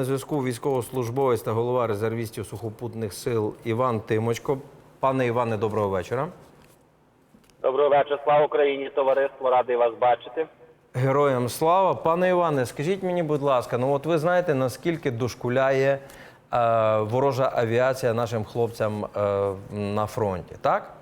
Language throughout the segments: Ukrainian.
На зв'язку військовослужбовець та голова резервістів сухопутних сил Іван Тимочко. Пане Іване, доброго вечора. Доброго вечора, слава Україні, товариство, радий вас бачити. Героям слава. Пане Іване, скажіть мені, будь ласка, ну от ви знаєте, наскільки дошкуляє е, ворожа авіація нашим хлопцям е, на фронті, так?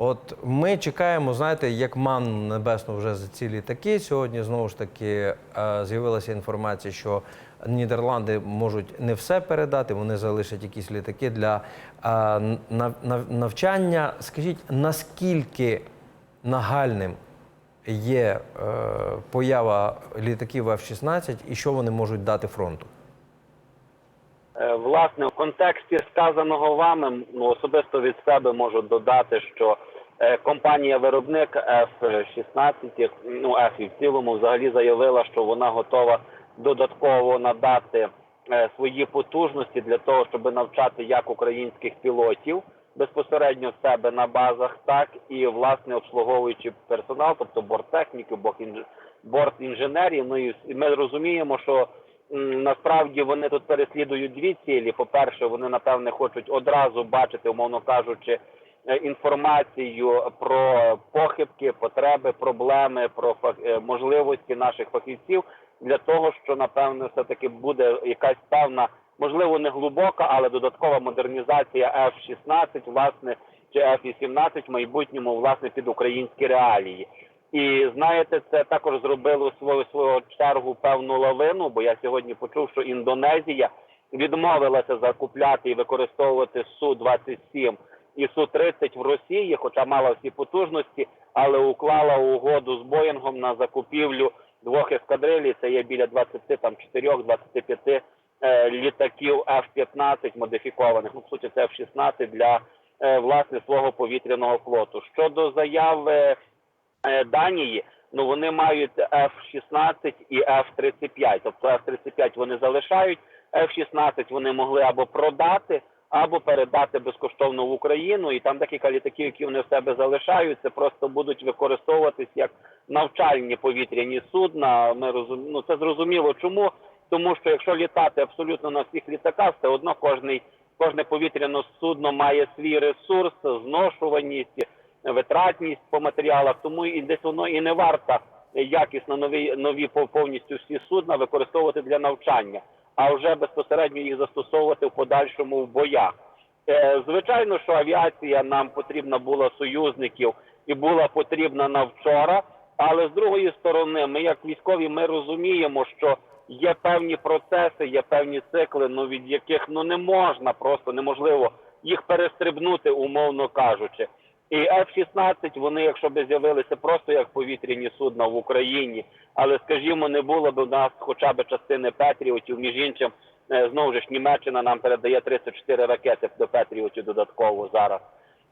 От ми чекаємо, знаєте, як манну небесну вже за ці літаки. Сьогодні знову ж таки е, з'явилася інформація, що Нідерланди можуть не все передати, вони залишать якісь літаки для е, нав- нав- навчання. Скажіть, наскільки нагальним є е, поява літаків F-16 і що вони можуть дати фронту? Е, Власне, в контексті сказаного вами, ну особисто від себе можу додати, що е, компанія-виробник F-16, ну F і в цілому, взагалі заявила, що вона готова додатково надати е, свої потужності для того, щоб навчати як українських пілотів безпосередньо в себе на базах, так і власне обслуговуючи персонал, тобто борттехніки, бортінж- бортінженерів. Ну і ми розуміємо, що насправді вони тут переслідують дві цілі. По-перше, вони напевне хочуть одразу бачити, умовно кажучи, е, інформацію про похибки, потреби, проблеми, про е, можливості наших фахівців для того, що напевне все таки буде якась певна, можливо, не глибока, але додаткова модернізація F-16, власне, чи F-18 в майбутньому власне під українські реалії. І знаєте, це також зробило свою свою чергу певну лавину. Бо я сьогодні почув, що Індонезія відмовилася закупляти і використовувати су 27 і су 30 в Росії, хоча мала всі потужності, але уклала угоду з Боїнгом на закупівлю двох ескадрилій. Це є біля 20, там 4-25 е, літаків F-15 модифікованих. Ну, в суті, це F-16 для е, власне свого повітряного флоту. Щодо заяви Данії, ну вони мають F-16 і F-35. Тобто F-35 вони залишають, F-16 вони могли або продати, або передати безкоштовно в Україну. І там декілька літаків, які вони в себе залишають, це просто будуть використовуватись як навчальні повітряні судна. Ми розум... ну, це зрозуміло чому. Тому що якщо літати абсолютно на всіх літаках, все одно кожний кожне повітряне судно має свій ресурс, зношуваність, витратність по матеріалах. Тому і десь воно і не варто якісно нові нові пов- повністю всі судна використовувати для навчання, а вже безпосередньо їх застосовувати в подальшому в боях. Е, Звичайно, що авіація нам потрібна була союзників і була потрібна на вчора. Але з другої сторони, ми як військові, ми розуміємо, що є певні процеси, є певні цикли, ну від яких ну не можна просто неможливо їх перестрибнути, умовно кажучи. І F-16, вони, якщо б з'явилися просто як повітряні судна в Україні, але скажімо, не було б у нас хоча б частини Петріотів, між іншим, е, знову ж Німеччина нам передає 34 ракети до Петріотів додатково зараз.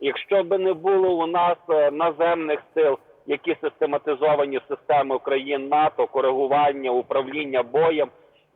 Якщо б не було у нас е, наземних сил, які систематизовані системи країн НАТО, коригування, управління боєм,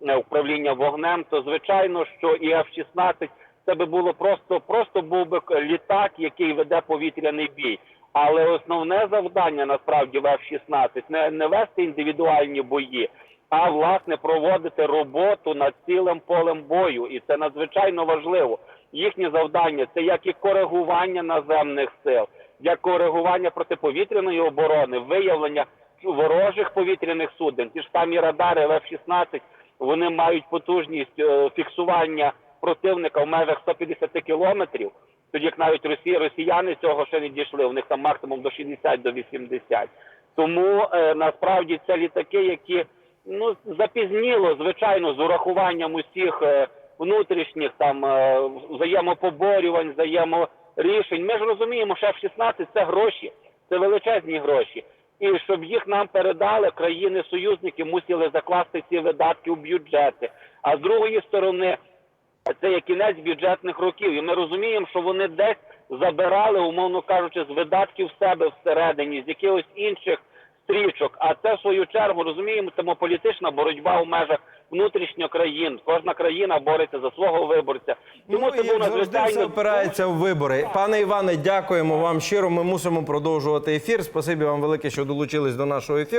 е, управління вогнем, то звичайно, що і F-16 це би було просто, просто був би літак, який веде повітряний бій. Але основне завдання насправді в F-16 не, не вести індивідуальні бої, а власне проводити роботу над цілим полем бою, і це надзвичайно важливо. Їхнє завдання це як і коригування наземних сил, як коригування протиповітряної оборони, виявлення ворожих повітряних суден. Ті ж самі радари в F-16, вони мають потужність е, фіксування противника в межах 150 кілометрів. Тоді як навіть Росії, росіяни цього ще не дійшли. У них там максимум до 60 до 80. Тому е, насправді це літаки, які ну запізніло, звичайно, з урахуванням усіх е, внутрішніх там е, взаємопоборювань, взаєморішень. Ми ж розуміємо, що F-16 – це гроші, це величезні гроші. І щоб їх нам передали, країни-союзники мусили закласти ці видатки в бюджети. А з другої сторони, це є кінець бюджетних років, і ми розуміємо, що вони десь забирали, умовно кажучи, з видатків себе всередині, з якихось інших стрічок. А це в свою чергу розуміємо, тому політична боротьба в межах внутрішньо країн. Кожна країна бореться за свого виборця. Тому ну, це і був завжди все надзвичайно опирається в вибори. Пане Іване, дякуємо вам щиро. Ми мусимо продовжувати ефір. Спасибі вам велике, що долучились до нашого ефіру.